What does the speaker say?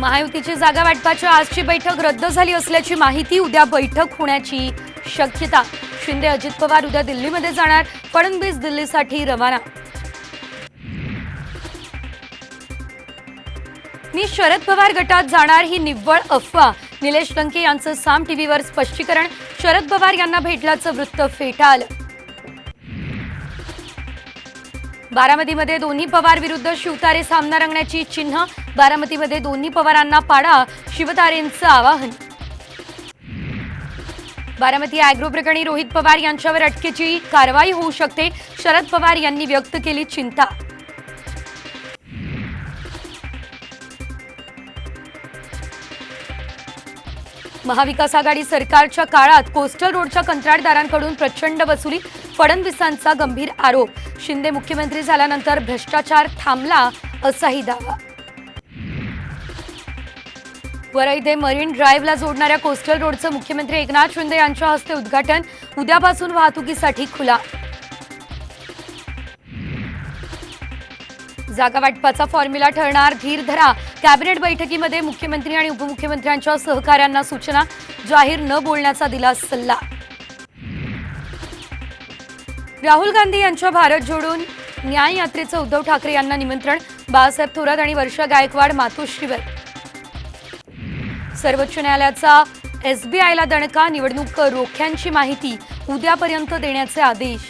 महायुतीची जागा वाटपाच्या आजची बैठक रद्द झाली असल्याची माहिती उद्या बैठक होण्याची शक्यता. शिंदे अजित पवार उद्या दिल्लीमध्ये जाणार फडणवीस दिल्लीसाठी रवाना. मी शरद पवार गटात जाणार ही निव्वळ अफवा. निलेश लंके यांचं साम टीव्हीवर स्पष्टीकरण. शरद पवार यांना भेटल्याचं वृत्त फेटाळलं. बारामतीमध्ये दोन्ही पवार विरुद्ध शिवतारे सामना रंगण्याची चिन्ह. बारामतीमध्ये दोन्ही पवारांना पाडा. शिवतारेंचं आवाहन. बारामती अॅग्रो प्रकरणी रोहित पवार यांच्यावर अटकेची कारवाई होऊ शकते शरद पवार यांनी व्यक्त केली चिंता. महाविकास आघाडी सरकारच्या काळात कोस्टल रोडच्या कंत्राटदारांकडून प्रचंड वसुली फडणवीसांचा गंभीर आरोप. शिंदे मुख्यमंत्री झाल्यानंतर भ्रष्टाचार थांबला असाही दावा. वरईते मरीन ड्राईव्हला जोडणाऱ्या कोस्टल रोडचं मुख्यमंत्री एकनाथ शिंदे यांच्या हस्ते उद्घाटन उद्यापासून वाहतुकीसाठी खुला. जागा वाटपाचा फॉर्म्युला ठरणार धीर धरा. कॅबिनेट बैठकीमध्ये मुख्यमंत्री आणि उपमुख्यमंत्र्यांच्या सहकाऱ्यांना सूचना जाहीर न बोलण्याचा दिला सल्ला. राहुल गांधी यांच्या भारत जोडून न्याय यात्रेचं उद्धव ठाकरे यांना निमंत्रण बाळासाहेब थोरात आणि वर्षा गायकवाड मातोश्रीवर सर्वोच्च न्यायालयाचा एसबीआयला दणका निवडणूक रोख्यांची माहिती उद्यापर्यंत देण्याचे आदेश.